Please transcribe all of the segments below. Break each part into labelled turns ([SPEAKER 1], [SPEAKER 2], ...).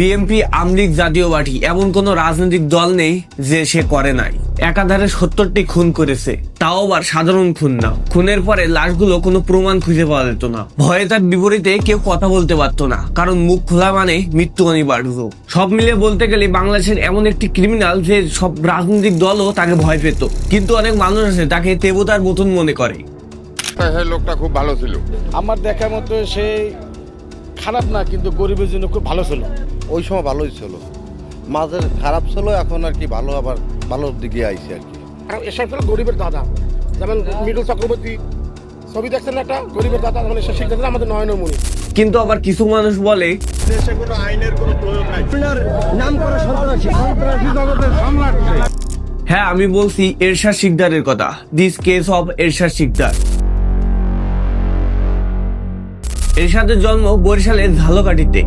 [SPEAKER 1] BNP আমলিগ জাতীয় party এমন কোন রাজনৈতিক দল নেই যে সে করে নাই। একাধারে সত্তরটি খুন করেছে তাও আবার সাধারণ খুন না। খুনের পরে লাশগুলো কোনো প্রমাণ খুঁজে পাওয়া যেত না। ভয়ে তার বিপরীতে কেউ কথা বলতে পারতো না কারণ মুখ খোলা মানে মৃত্যু অনিবার্য সব মিলিয়ে বলতে গেলে বাংলাদেশের এমন একটি ক্রিমিনাল যে সব রাজনৈতিক দলও তাকে ভয় পেত কিন্তু অনেক মানুষ আছে তাকে দেবতার মতন মনে করে।
[SPEAKER 2] লোকটা খুব ভালো ছিল।
[SPEAKER 3] আমার দেখার মতো সে খারাপ না কিন্তু গরিবের জন্য খুব ভালো ছিল।
[SPEAKER 4] ওই সময় ভালোই ছিল। মাঝের খারাপ ছিল এখন আর কি ভালো আবার ভালোর দিকে আইছে আর কি।
[SPEAKER 3] আর এসব ছিল গরিবের দাদা। যেমন মিডল চক্রবর্তী ছবি দেখছেন একটা গরিবের দাদা মানে সে শিখতেছেন আমাদের নয়নের মণি।
[SPEAKER 1] কিন্তু আবার কিছু মানুষ বলে
[SPEAKER 2] দেশে কোনো আইনের কোনো প্রয়োগ নাই।
[SPEAKER 1] হ্যাঁ আমি বলছি এরশাদ শিকদারের কথা। This case of Ershad Sikdar. এরশাদের জন্ম বরিশালের ঝালকাঠিতে।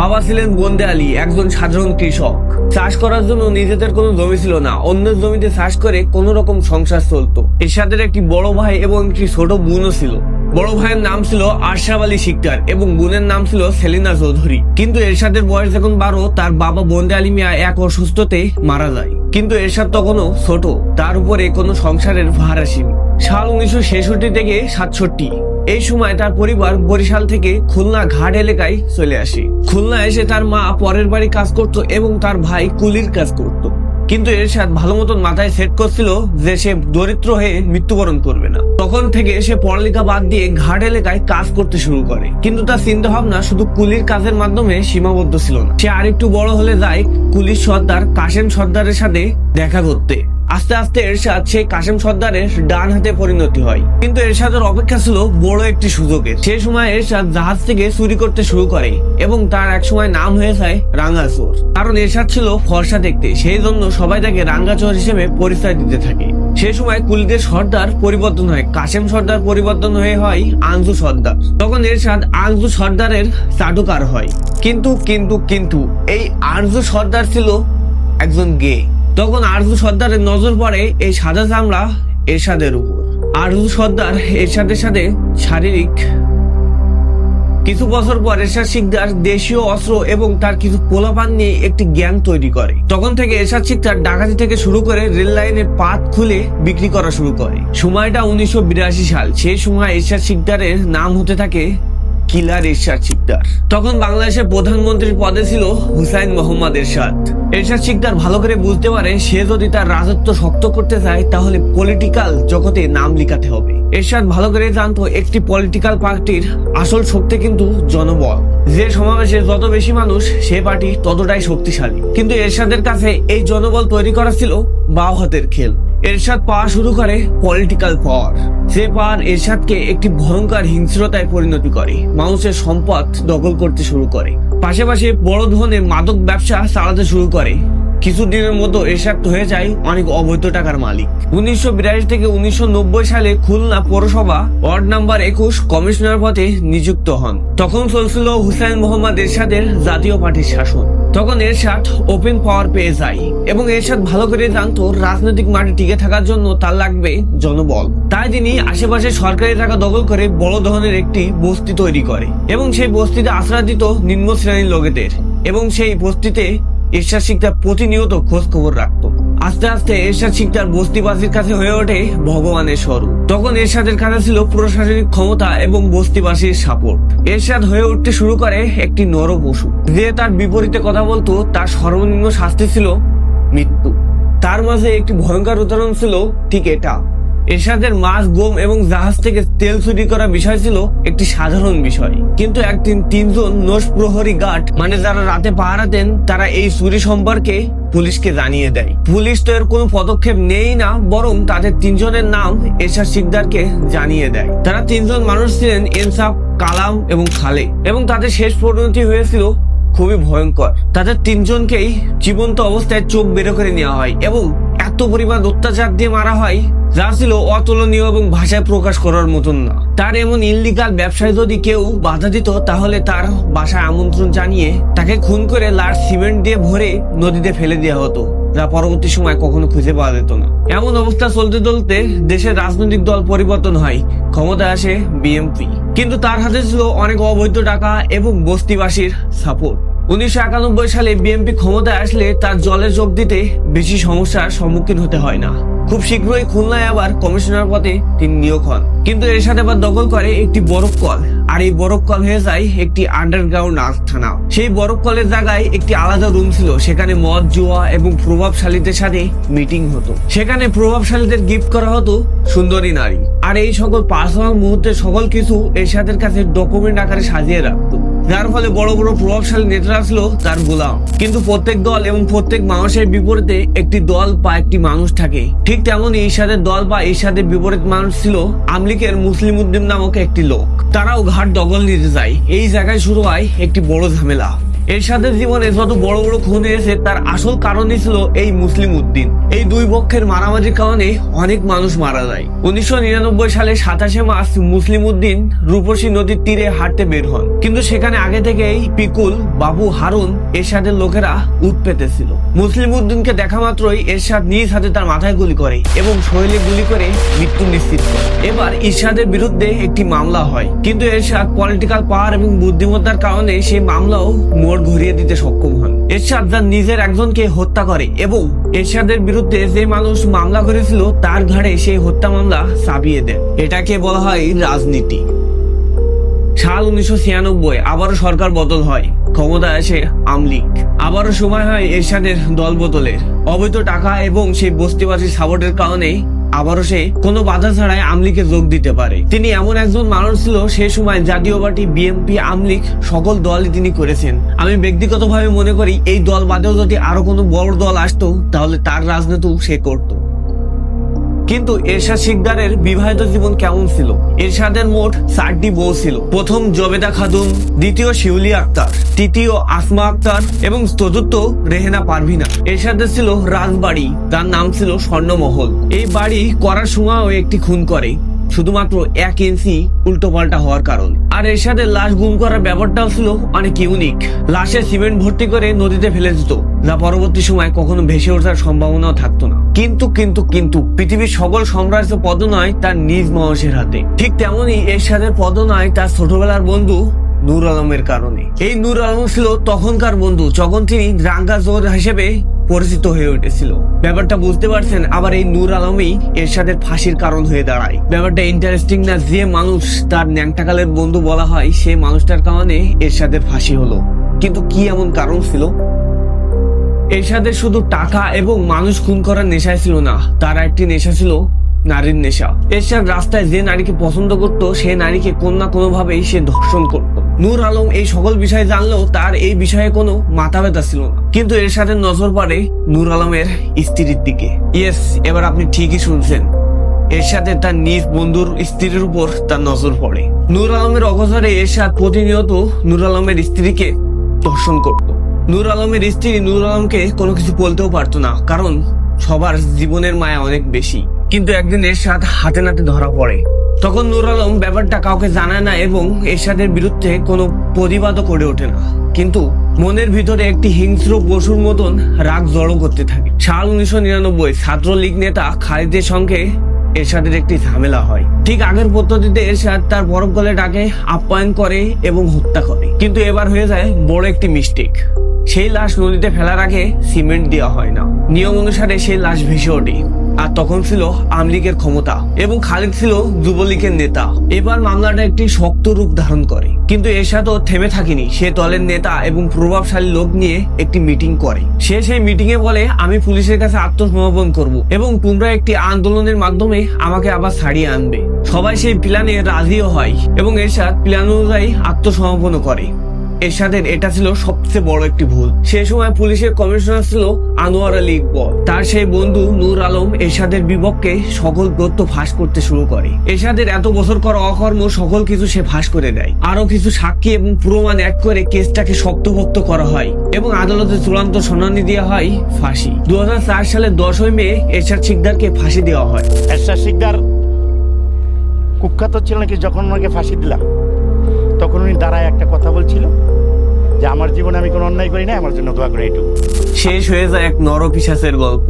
[SPEAKER 1] বাবা ছিলেন বন্দে আলী, একজন সাধারণ কৃষক। চাষ করার জন্য নিজেদের কোনো জমি ছিল না, অন্যের জমিতে চাষ করে কোন রকম সংসার চলতো। এরশাদের একটি বড় ভাই এবং একটি ছোট বোনও ছিল। বড় ভাইয়ের নাম ছিল আশরাফ আলী শিকদার এবং বোনের নাম ছিল সেলিনা চৌধুরী। কিন্তু এরশাদের বয়স যখন বারো, তার বাবা বন্দে আলী মিয়া এক অসুস্থতে মারা যায়। কিন্তু এরশাদ তখনও ছোট, তার উপরে কোনো সংসারের ভার আসেনি। সাল উনিশশো ছেষট্টি থেকে সাতষট্টি। এই সময় তার পরিবার বরিশাল থেকে খুলনা ঘাট এলাকায় চলে আসে। খুলনা এসে তার মা পরের বাড়ি কাজ করত এবং তার ভাই কুলির কাজ করত। কিন্তু এরশাদ ভালো মতন মাথায় সেট করছিল যে সে দরিদ্র হয়ে মৃত্যুবরণ করবে না। তখন থেকে সে পড়ালেখা বাদ দিয়ে ঘাট এলাকায় কাজ করতে শুরু করে। কিন্তু তার চিন্তা ভাবনা শুধু কুলির কাজের মাধ্যমে সীমাবদ্ধ ছিল না। সে আরেকটু বড় হলে যায় কুলির সর্দার কাশেম সর্দারের সাথে দেখা করতে। আস্তে আস্তে এরশাদ সেই কাশেম সর্দারের ডান হাতে পরিণতি হয়। কিন্তু এরশাদের অপেক্ষা ছিল বড় একটি সুযোগের। সে সময় এরশাদ জাহাজ থেকে চুরি করতে শুরু করে এবং তার এক সময় নাম হয়ে যায় রাঙ্গাচোর। কারণ এরশাদ ছিল ফর্সা দেখতে, সেই জন্য সবাই তাকে রাঙ্গাচোর হিসেবে পরিচয় দিতে থাকে। সে সময় কুলিদের সর্দার পরিবর্তন হয় কাশেম সর্দার পরিবর্তন হয়ে হয় আঞ্জু সর্দার। তখন এরশাদ আঞ্জু সর্দারের চাটুকার হয়। কিন্তু কিন্তু কিন্তু, এই আরজু সর্দার ছিল একজন গে। তখন আরজু সর্দারের নজর পড়ে এই সাদা চামড়া এরশাদের উপর। আরজু সর্দার এরশাদের সাথে শারীরিক কিছু বছর পর এরশাদ শিকদার দেশীয় অস্ত্র এবং তার কিছু পোলাপান নিয়ে একটি জ্ঞান তৈরি করে। তখন থেকে এরশাদ শিকদার ডাকাতি থেকে শুরু করে রেল লাইনের পাত খুলে বিক্রি করা শুরু করে। সময়টা উনিশশো বিরাশি সাল। সেই সময় এরশাদ শিকদারের নাম হতে থাকে কিলার এরশাদ শিকদার। তখন বাংলাদেশের প্রধানমন্ত্রীর পদে ছিল হুসাইন মোহাম্মদ এরশাদ। এরশাদ শিকদার ভালো করে বুঝতে পারে, সে যদি তার রাজত্ব শক্ত করতে চায়, তাহলে পলিটিক্যাল জগতে নাম লিখাতে হবে। এরশাদ ভালো করে জানতো, একটি পলিটিক্যাল পার্টির আসল শক্তি কিন্তু জনবল। যে সমাবেশে যত বেশি মানুষ, সে পার্টি ততটাই শক্তিশালী। কিন্তু এরশাদের কাছে এই জনবল তৈরি করা ছিল বাও হাতের খেল। এরশাদ পাওয়া শুরু করে পলিটিক্যাল পাওয়ার যে পাওয়ার এরশাদকে একটি ভয়ঙ্কর হিংস্রতায় পরিণতি করে, মানুষের সম্পদ দখল করতে শুরু করে। পাশাপাশি বড় ধরনের মাদক ব্যবসা চালাতে শুরু করে। কিছুদিনের মতো এরশাদ হয়ে যায় অনেক অবৈধ টাকার মালিক। উনিশশো বিরাশি থেকে উনিশশো নব্বই সালে খুলনা পৌরসভা ওয়ার্ড নাম্বার একুশ কমিশনার পদে নিযুক্ত হন। তখন চলছিল হুসাইন মোহাম্মদ এরশাদের জাতীয় পার্টির শাসন। তখন এরশাদ ওপেন পাওয়ার পেয়ে যায় এবং এরশাদ ভালো করে জানতো রাজনৈতিক মাঠে টিকে থাকার জন্য তার লাগবে জনবল। তাই তিনি আশেপাশে সরকারি টাকা দখল করে বড় ধরনের একটি বস্তি তৈরি করে এবং সেই বস্তিতে আশ্রয় দিত নিম্ন শ্রেণির লোকেদের এবং সেই বস্তিতে এরশাদ শিকদার প্রতিনিয়ত খোঁজ খবর রাখত। আস্তে আস্তে এরশাদ শিকদার বস্তিবাসীর কাছে হয়ে ওঠে ভগবানের স্বরূপ। তখন এরশাদের কাছে ছিল প্রশাসনিক ক্ষমতা এবং বস্তিবাসীর সাপোর্ট। এরশাদ হয়ে উঠতে শুরু করে একটি নর পশু যে তার বিপরীতে কথা বলতো, তার সর্বনিম্ন শাস্তি ছিল মৃত্যু। তার মাঝে একটি ভয়ঙ্কর উদাহরণ ছিল, ঠিক এটা। এরশাদের মাছ, গম এবং জাহাজ থেকে তেল চুরি করা বিষয় ছিল একটি সাধারণ বিষয়। কিন্তু একদিন তিনজন নোষ প্রহরী গার্ড মানে যারা রাতে পাহারা দেন তারা এই চুরি সম্পর্কে পুলিশকে জানিয়ে দেয়। পুলিশ তো এর কোনো পদক্ষেপ নেই না, বরং তাদের তিনজনের নাম এরশাদ শিকদারকে জানিয়ে দেয়। তারা তিনজন মানুষ ছিলেন ইনসাফ কালাম এবং খালে এবং তাদের শেষ পরিণতি হয়েছিল খুবই ভয়ঙ্কর। তাদের তিনজনকেই জীবন্ত অবস্থায় চোখ বের করে নেওয়া হয় এবং এত পরিমাণ অত্যাচার দিয়ে মারা হয়, যা ছিল অতুলনীয় এবং ভাষায় প্রকাশ করার মতন না। তার এমন ইনলিগাল ব্যবসায় যদি কেউ বাধা দিত, তাহলে তার বাসায় আমন্ত্রণ জানিয়ে তাকে খুন করে লাশ সিমেন্ট দিয়ে ভরে নদীতে ফেলে দেওয়া হতো, যা পরবর্তী সময় কখনো খুঁজে পাওয়া যেত না। এমন অবস্থা চলতে চলতে দেশের রাজনৈতিক দল পরিবর্তন হয়, ক্ষমতায় আসে বিএমপি। কিন্তু তার হাতে ছিল অনেক অবৈধ টাকা এবং বস্তিবাসীর সাপোর্ট উনিশশো একানব্বই সালে বিএনপি ক্ষমতায় আসলে তার জলে যোগ দিতে বেশি সমস্যার সম্মুখীন হতে হয় না। খুব শীঘ্রই খুলনায় আবার কমিশনার পদে তিনি নিয়োগ হন। কিন্তু এর সাথে আবার দখল করে একটি বরফ কল। আর এই বরফ কল হয়ে যায় একটি আন্ডারগ্রাউন্ড আস্থানা সেই বরফ কলের জায়গায় একটি আলাদা রুম ছিল। সেখানে মদ, জুয়া এবং প্রভাবশালীদের সাথে মিটিং হতো। সেখানে প্রভাবশালীদের গিফট করা হতো সুন্দরী নারী। আর এই সকল পার্সোনাল মুহূর্তে সকল কিছু এরশাদের কাছে ডকুমেন্ট আকারে সাজিয়ে রাখতো। যার ফলে বড় বড় প্রভাবশালী নেতা আসলো তার গোলাম। কিন্তু প্রত্যেক দল এবং প্রত্যেক মানুষের বিপরীতে একটি দল বা একটি মানুষ থাকে। ঠিক তেমনই ঈশাদের দল বা ঈশাদের বিপরীত মানুষ ছিল আমলিকের মুসলিম উদ্দিন নামক একটি লোক। তারাও ঘাট দখল নিতে যায় এই জায়গায় শুরু হয় একটি বড় ঝামেলা। এরশাদের জীবনে যত বড় বড় খুন হয়েছে তার আসল কারণই ছিল এই মুসলিম উদ্দিন। এই দুই পক্ষের মারামারির কারণে অনেক মানুষ মারা যায়। উনিশশো নিরানব্বই সালে সাতাশে মার্চ মুসলিম উদ্দিন রূপসী নদীর তীরে হাঁটতে বের হন। কিন্তু সেখানে আগে থেকেই পিকুল, বাবু হারুন এরশাদের লোকেরা উৎ পেতেছিল। মুসলিম উদ্দিনকে দেখা মাত্রই এরশাদ নিজ হাতে তার মাথায় গুলি করে এবং শরীরে গুলি করে মৃত্যু নিশ্চিত করে। এবার ইরশাদের বিরুদ্ধে একটি মামলা হয়। কিন্তু এরশাদ পলিটিক্যাল পাওয়ার এবং বুদ্ধিমত্তার কারণে সেই মামলাও মোড় ঘুরিয়ে দিতে সক্ষম হন। এরশাদ তার নিজের একজনকে হত্যা করে এবং এরশাদের বিরুদ্ধে যে মানুষ মামলা করেছিল, তার ঘাড়ে সেই হত্যা মামলা চাপিয়ে দেয়। এটাকে বলা হয় রাজনীতি। সাল উনিশশো ছিয়ানব্বই, আবারও সরকার বদল হয়। ক্ষমতায় আসে আমলিক আবারও সময় হয় এরশাদের দল বদলের অবৈধ টাকা এবং সেই বস্তিবাসী সাপোর্টের কারণে আবারও সে কোনো বাধা ছাড়াই আমলিকে যোগ দিতে পারে। তিনি এমন একজন মানুষ ছিল, সে সময় জাতীয় পার্টি বিএনপি আমলিক সকল দলই তিনি করেছেন। আমি ব্যক্তিগতভাবে মনে করি, এই দল বাদেও যদি আরও কোনো বড় দল আসতো, তাহলে তার রাজনীতিও সে করতো। কিন্তু এরশাদ শিকদারের বিবাহিত জীবন কেমন ছিল? এরশাদের মোট চারটি বউ ছিল। প্রথম জবেদা খাদুম দ্বিতীয় শিউলি আক্তার, তৃতীয় আসমা আক্তার এবং চতুর্থ রেহেনা পারভিনা। এরশাদের ছিল রাজবাড়ি তার নাম ছিল স্বর্ণমহল। এই বাড়ি করার সময়ও একটি খুন করে। শুধুমাত্র এক ইঞ্চি উল্টো পাল্টা হওয়ার কারণ। আর এরশাদের লাশ গুম করার ব্যাপারটাও ছিল অনেক ইউনিক লাশে সিমেন্ট ভর্তি করে নদীতে ফেলে দিত, যা পরবর্তী সময় কখনো ভেসে ওঠার সম্ভাবনাও থাকতো না। কিন্তু কিন্তু কিন্তু পৃথিবীর সকল সাম্রাজ্য পদ নয় তার নিজ মানুষের হাতে। ঠিক তেমনি এরশাদের পদ নয় তার ছোটবেলার বন্ধু নূর আলমের কারণে। এই নূর আলম ছিল তখনকার বন্ধু, যখন তিনি রাঙ্গা জোর হিসেবে পরিচিত হয়ে উঠেছিল। ব্যাপারটা বুঝতে পারছেন, আবার এই নূর আলমই এরশাদের ফাঁসির কারণ হয়ে দাঁড়ায়। ব্যাপারটা ইন্টারেস্টিং না, যে মানুষ তার ন্যাংটাকালের বন্ধু বলা হয়, সেই মানুষটার কারণে এরশাদের ফাঁসি হলো। কিন্তু কি এমন কারণ ছিল? এরশাদের শুধু টাকা এবং মানুষ খুন করার নেশায় ছিল না, তার একটি নেশা ছিল নারীর নেশা। এরশাদ রাস্তায় যে নারীকে পছন্দ করত, সে নারীকে কোন না কোনো ভাবেই সে ধর্ষণ করত। নূর আলম এই সকল বিষয়ে জানলেও তার এই বিষয়ে কোনো মাথা ব্যথা ছিল না। কিন্তু এরশাদের নজর পড়ে নূর আলমের স্ত্রীর দিকে। ইয়েস এবার আপনি ঠিকই শুনছেন। এরশাদের তার নিজ বন্ধুর স্ত্রীর উপর তার নজর পড়ে। নূর আলমের অগোচরে এরশাদ প্রতিনিয়ত নূর আলমের স্ত্রীকে ধর্ষণ করত। নূর আলমের স্ত্রী নূর আলমকে কোনো কিছু বলতেও পারতো না, কারণ সবার জীবনের মায়া অনেক বেশি। কিন্তু একদিন এরশাদ হাতে নাতে ধরা পড়ে। তখন নূর আলম ব্যাপারটা কাউকে জানায় না এবং এরশাদের বিরুদ্ধে কোনো প্রতিবাদও করে ওঠে না। কিন্তু মনের ভিতরে একটি হিংস্র পশুর মতন রাগ জড়ো করতে থাকে। সাল উনিশশো নিরানব্বই, ছাত্রলীগ নেতা খালিদের সঙ্গে এরশাদের একটি ঝামেলা হয়। ঠিক আগের পদ্ধতিতে এরশাদ তার বরফ গলে ডাকে, আপ্যায়ন করে এবং হত্যা করে। কিন্তু এবার হয়ে যায় বড় একটি মিস্টেক সেই লাশ নদীতে ফেলার আগে সিমেন্ট দেওয়া হয় না। নিয়ম অনুসারে সেই লাশ ভেসে ওঠে। আর তখন ছিল আমলিগের ক্ষমতা এবং খালিদ ছিল যুবলীগের নেতা। এবার মামলাটা একটি শক্ত রূপ ধারণ করে। কিন্তু এরশাদও থেমে থাকেনি। সে দলের নেতা এবং প্রভাবশালী লোক নিয়ে একটি মিটিং করে। সে সেই মিটিং এ বলে, আমি পুলিশের কাছে আত্মসমর্পণ করব এবং তোমরা একটি আন্দোলনের মাধ্যমে আমাকে আবার ছাড়িয়ে আনবে। সবাই সেই প্ল্যানে রাজিও হয় এবং এরশাদ প্ল্যান অনুযায়ী আত্মসমর্পণ করে। এরশাদের এটা ছিল সবচেয়ে বড় একটি ভুল। সে সময় পুলিশের কমিশনার ছিল আনোয়ার আলী ইকবল। তার সেই বন্ধু নূর আলম এরশাদের বিপক্ষে সকল তথ্য ফাঁস করতে শুরু করে। এরশাদের এত বছর করা অকর্ম সকল কিছু সে ফাঁস করে দেয়। আরও কিছু সাক্ষী এবং প্রমাণ এক করে কেসটাকে শক্তভক্ত করা হয় এবং আদালতে চূড়ান্ত শুনানি দেওয়া হয় ফাঁসি। দু হাজার চার সালের দশই মে এরশাদ শিকদারকে ফাঁসি দেওয়া হয়।
[SPEAKER 5] এরশাদ শিকদার কুখ্যাত ছিল নাকি? যখন ওনাকে ফাঁসি দিলাম। তখন উনি দাঁড়ায় একটা কথা বলছিল যে, আমার জীবনে আমি কোনো অন্যায় করি না আমার জন্য দোয়া করে এটুকু
[SPEAKER 1] শেষ হয়ে যায় এক নরপিশাচের গল্প।